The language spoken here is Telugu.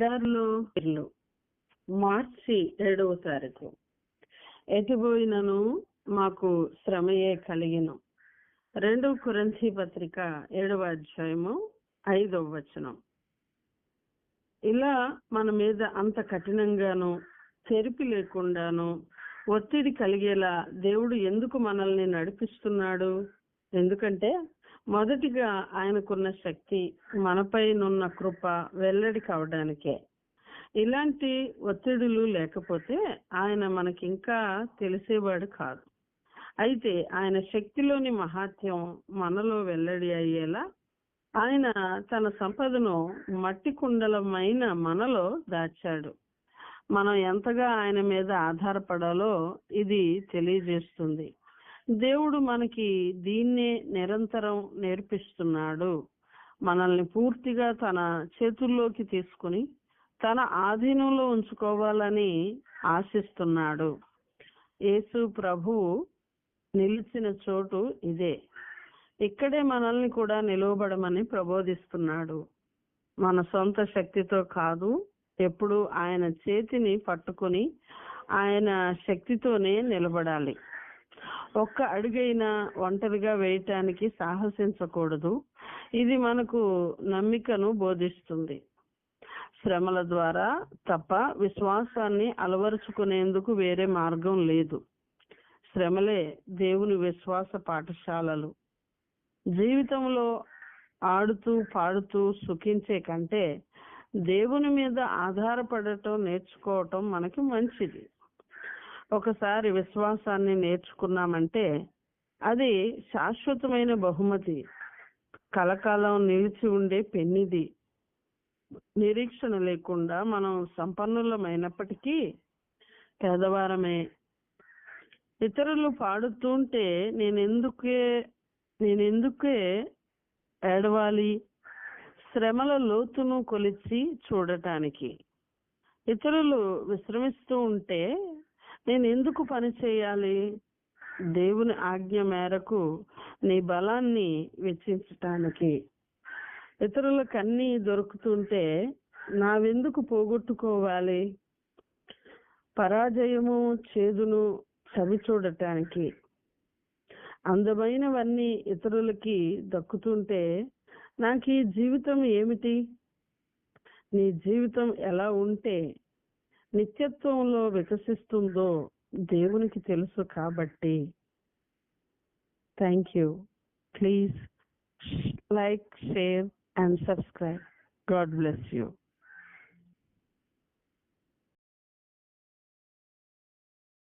దారిలో మార్చి ఏడవ తారీఖు. ఎటుపోయినను మాకు శ్రమయే కలిగిన. రెండవ కురంథీ పత్రిక ఏడవ అధ్యాయము ఐదవ వచనం. ఇలా మన మీద అంత కఠినంగాను తెరిపి లేకుండాను ఒత్తిడి కలిగేలా దేవుడు ఎందుకు మనల్ని నడిపిస్తున్నాడు? ఎందుకంటే మొదటిగా ఆయనకున్న శక్తి మనపైనున్న కృప వెల్లడి కావడానికే. ఇలాంటి ఒత్తిడులు లేకపోతే ఆయన మనకి ఇంకా తెలిసేవాడు కాదు. అయితే ఆయన శక్తిలోని మహాత్యం మనలో వెల్లడి అయ్యేలా ఆయన తన సంపదను మట్టి కుండలమైన మనలో దాచాడు. మనం ఎంతగా ఆయన మీద ఆధారపడాలో ఇది తెలియజేస్తుంది. దేవుడు మనకి దీన్నే నిరంతరం నేర్పిస్తున్నాడు. మనల్ని పూర్తిగా తన చేతుల్లోకి తీసుకుని తన ఆధీనంలో ఉంచుకోవాలని ఆశిస్తున్నాడు. యేసు ప్రభువు నిలిచిన చోటు ఇదే. ఇక్కడే మనల్ని కూడా నిలవబడమని ప్రబోధిస్తున్నాడు. మన సొంత శక్తితో కాదు ఎప్పుడు ఆయన చేతిని పట్టుకుని ఆయన శక్తితోనే నిలబడాలి. ఒక్క అడుగైనా ఒంటరిగా వేయటానికి సాహసించకూడదు. ఇది మనకు నమ్మికను బోధిస్తుంది. శ్రమల ద్వారా తప్ప విశ్వాసాన్ని అలవరుచుకునేందుకు వేరే మార్గం లేదు. శ్రమలే దేవుని విశ్వాస పాఠశాలలు. జీవితంలో ఆడుతూ పాడుతూ సుఖించే కంటే దేవుని మీద ఆధారపడటం నేర్చుకోవటం మనకి మంచిది. ఒకసారి విశ్వాసాన్ని నేర్చుకున్నామంటే అది శాశ్వతమైన బహుమతి. కలకాలం నిలిచి ఉండే పెన్నిది. నిరీక్షణ లేకుండా మనం సంపన్నులమైనప్పటికీ పేదవారమే. ఇతరులు పాడుతుంటే నేనెందుకే నేనెందుకే ఏడవాలి? శ్రమల లోతును కొలిచి చూడటానికి. ఇతరులు విశ్రమిస్తూ ఉంటే నేను ఎందుకు పని చేయాలి? దేవుని ఆజ్ఞ మేరకు నీ బలాన్ని వెచ్చించటానికి. ఇతరులకు అన్ని దొరుకుతుంటే నావెందుకు పోగొట్టుకోవాలి? పరాజయము చేదును చవి చూడటానికి. అందమైనవన్నీ ఇతరులకి దక్కుతుంటే నాకు ఈ జీవితం ఏమిటి? నీ జీవితం ఎలా ఉంటే నిత్యత్వంలో వికసిస్తుందో దేవునికి తెలుసు కాబట్టి thank you please like share and subscribe God bless you